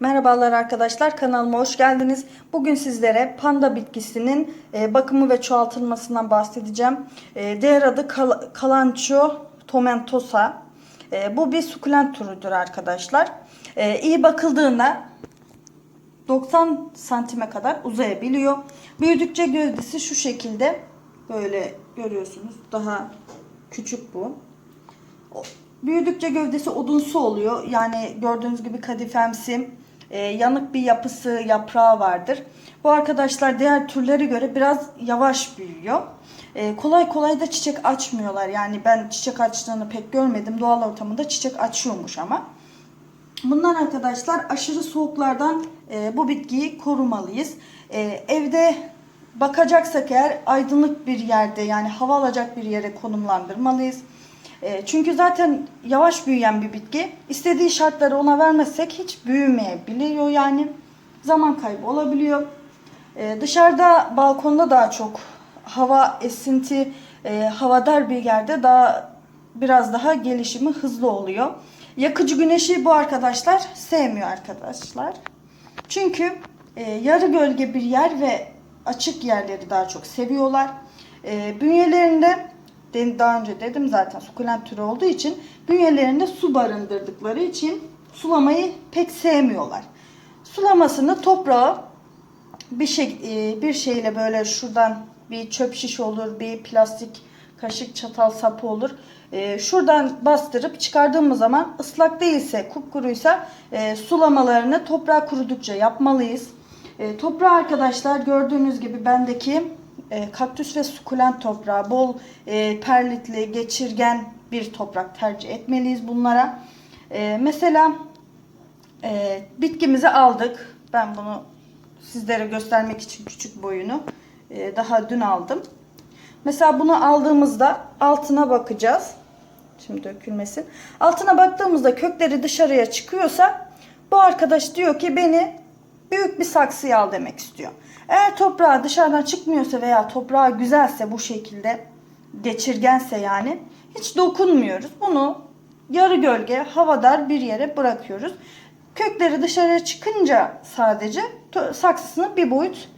Merhabalar arkadaşlar kanalıma hoş geldiniz. Bugün sizlere panda bitkisinin e, bakımı ve çoğaltılmasından bahsedeceğim. E, diğer adı Kal Kalanço tomentosa. E, bu bir sukulent türüdür arkadaşlar. İyi bakıldığında 90 santime kadar uzayabiliyor. Büyüdükçe gövdesi şu şekilde böyle görüyorsunuz. Daha küçük bu. Büyüdükçe gövdesi odunsu oluyor. Yani gördüğünüz gibi kadifemsi, e, yanık bir yapısı, yaprağı vardır. Bu arkadaşlar diğer türlere göre biraz yavaş büyüyor. E, kolay kolay da çiçek açmıyorlar. Yani ben çiçek açtığını pek görmedim. Doğal ortamında çiçek açıyormuş ama. Bundan arkadaşlar aşırı soğuklardan e, bu bitkiyi korumalıyız. Evde bakacaksak eğer aydınlık bir yerde yani hava alacak bir yere konumlandırmalıyız. E, çünkü zaten yavaş büyüyen bir bitki. İstediği şartları ona vermezsek hiç büyümeyebiliyor yani. Zaman kaybı olabiliyor. E, dışarıda balkonda daha çok hava esinti e, havadar bir yerde daha biraz daha gelişimi hızlı oluyor. Yakıcı güneşi bu arkadaşlar sevmiyor arkadaşlar. Çünkü e, yarı gölge bir yer ve açık yerleri daha çok seviyorlar. E, bünyelerinde de- daha önce dedim zaten sukulent türü olduğu için bünyelerinde su barındırdıkları için sulamayı pek sevmiyorlar. Sulamasını toprağa bir şey e, bir şeyle böyle şuradan bir çöp şiş olur, bir plastik kaşık, çatal sapı olur. E, şuradan bastırıp çıkardığımız zaman ıslak değilse, kupkuruysa e, sulamalarını toprağa kurudukça yapmalıyız. Toprağı arkadaşlar gördüğünüz gibi bendeki e, kaktüs ve sukulent toprağı bol e, perlitli, geçirgen bir toprak tercih etmeliyiz bunlara. E, mesela e, bitkimizi aldık. Ben bunu sizlere göstermek için küçük boyunu e, daha dün aldım. Mesela bunu aldığımızda altına bakacağız. Şimdi dökülmesin. Altına baktığımızda kökleri dışarıya çıkıyorsa bu arkadaş diyor ki beni büyük bir saksıya al demek istiyor. Eğer toprağı dışarıdan çıkmıyorsa veya toprağı güzelse bu şekilde geçirgense yani hiç dokunmuyoruz. Bunu yarı gölge havadar bir yere bırakıyoruz. Kökleri dışarıya çıkınca sadece saksısını bir boyut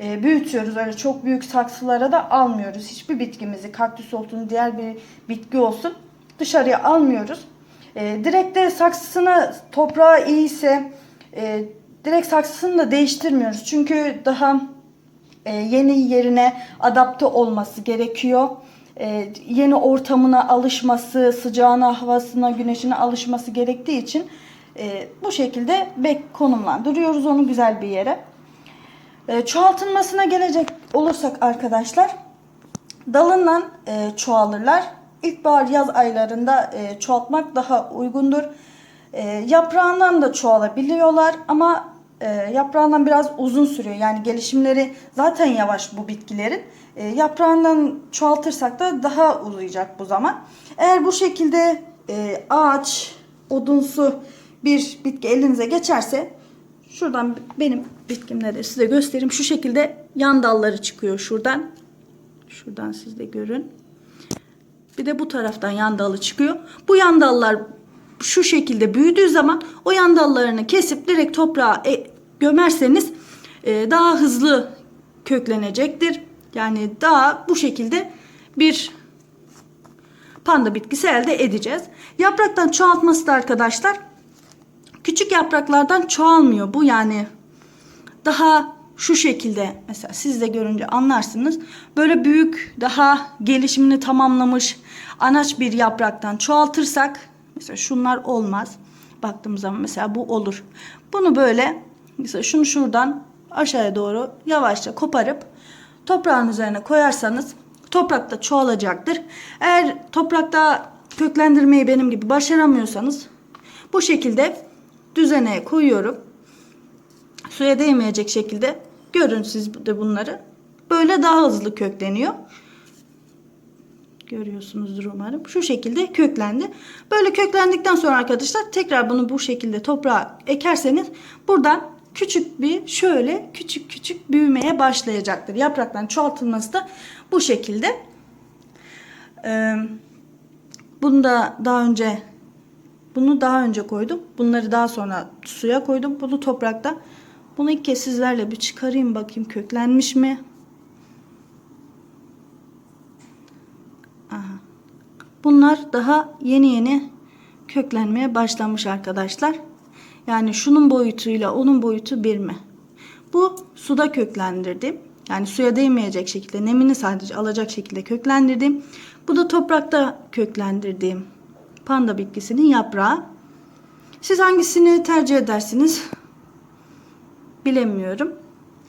e, büyütüyoruz. Öyle çok büyük saksılara da almıyoruz. Hiçbir bitkimizi kaktüs olsun diğer bir bitki olsun dışarıya almıyoruz. E, direkt de saksısını toprağı iyiyse e, direkt saksısını da değiştirmiyoruz. Çünkü daha e, yeni yerine adapte olması gerekiyor. E, yeni ortamına alışması, sıcağına, havasına, güneşine alışması gerektiği için e, bu şekilde bek konumlandırıyoruz onu güzel bir yere. E, çoğaltılmasına gelecek olursak arkadaşlar dalından e, çoğalırlar. İlkbahar yaz aylarında e, çoğaltmak daha uygundur. E, yaprağından da çoğalabiliyorlar ama e, yaprağından biraz uzun sürüyor. Yani gelişimleri zaten yavaş bu bitkilerin. E, yaprağından çoğaltırsak da daha uzayacak bu zaman. Eğer bu şekilde e, ağaç, odunsu bir bitki elinize geçerse şuradan benim bitkimde de size göstereyim. Şu şekilde yan dalları çıkıyor şuradan. Şuradan siz de görün. Bir de bu taraftan yan dalı çıkıyor. Bu yan dallar şu şekilde büyüdüğü zaman o yan dallarını kesip direkt toprağa e, gömerseniz e, daha hızlı köklenecektir. Yani daha bu şekilde bir panda bitkisi elde edeceğiz. Yapraktan çoğaltması da arkadaşlar küçük yapraklardan çoğalmıyor. Bu yani daha şu şekilde mesela siz de görünce anlarsınız. Böyle büyük daha gelişimini tamamlamış anaç bir yapraktan çoğaltırsak mesela şunlar olmaz. Baktığımız zaman mesela bu olur. Bunu böyle mesela şunu şuradan aşağıya doğru yavaşça koparıp toprağın üzerine koyarsanız toprakta çoğalacaktır. Eğer toprakta köklendirmeyi benim gibi başaramıyorsanız bu şekilde düzeneye koyuyorum suya değmeyecek şekilde görün siz de bunları. Böyle daha hızlı kökleniyor. Görüyorsunuzdur umarım. Şu şekilde köklendi. Böyle köklendikten sonra arkadaşlar tekrar bunu bu şekilde toprağa ekerseniz buradan küçük bir şöyle küçük küçük büyümeye başlayacaktır. Yaprakların çoğaltılması da bu şekilde. Ee, bunu da daha önce Bunu daha önce koydum. Bunları daha sonra suya koydum. Bunu toprakta. Bunu ilk kez sizlerle bir çıkarayım bakayım köklenmiş mi? Aha. Bunlar daha yeni yeni köklenmeye başlamış arkadaşlar. Yani şunun boyutuyla onun boyutu bir mi? Bu suda köklendirdim. Yani suya değmeyecek şekilde nemini sadece alacak şekilde köklendirdim. Bu da toprakta köklendirdiğim panda bitkisinin yaprağı. Siz hangisini tercih edersiniz? Bilemiyorum.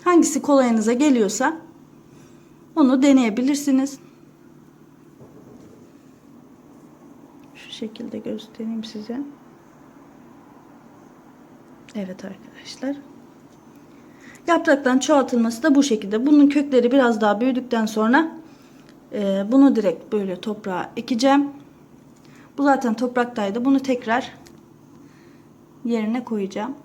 Hangisi kolayınıza geliyorsa onu deneyebilirsiniz. Şu şekilde göstereyim size. Evet arkadaşlar. Yapraktan çoğaltılması da bu şekilde. Bunun kökleri biraz daha büyüdükten sonra e, bunu direkt böyle toprağa ekeceğim. Bu zaten topraktaydı. Bunu tekrar yerine koyacağım.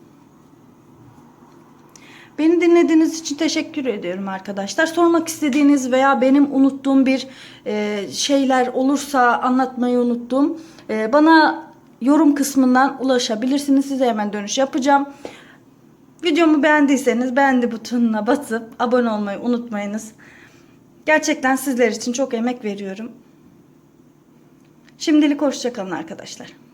Beni dinlediğiniz için teşekkür ediyorum arkadaşlar. Sormak istediğiniz veya benim unuttuğum bir e, şeyler olursa anlatmayı unuttum. E, bana yorum kısmından ulaşabilirsiniz. Size hemen dönüş yapacağım. Videomu beğendiyseniz beğendi butonuna basıp abone olmayı unutmayınız. Gerçekten sizler için çok emek veriyorum. Şimdilik hoşçakalın arkadaşlar.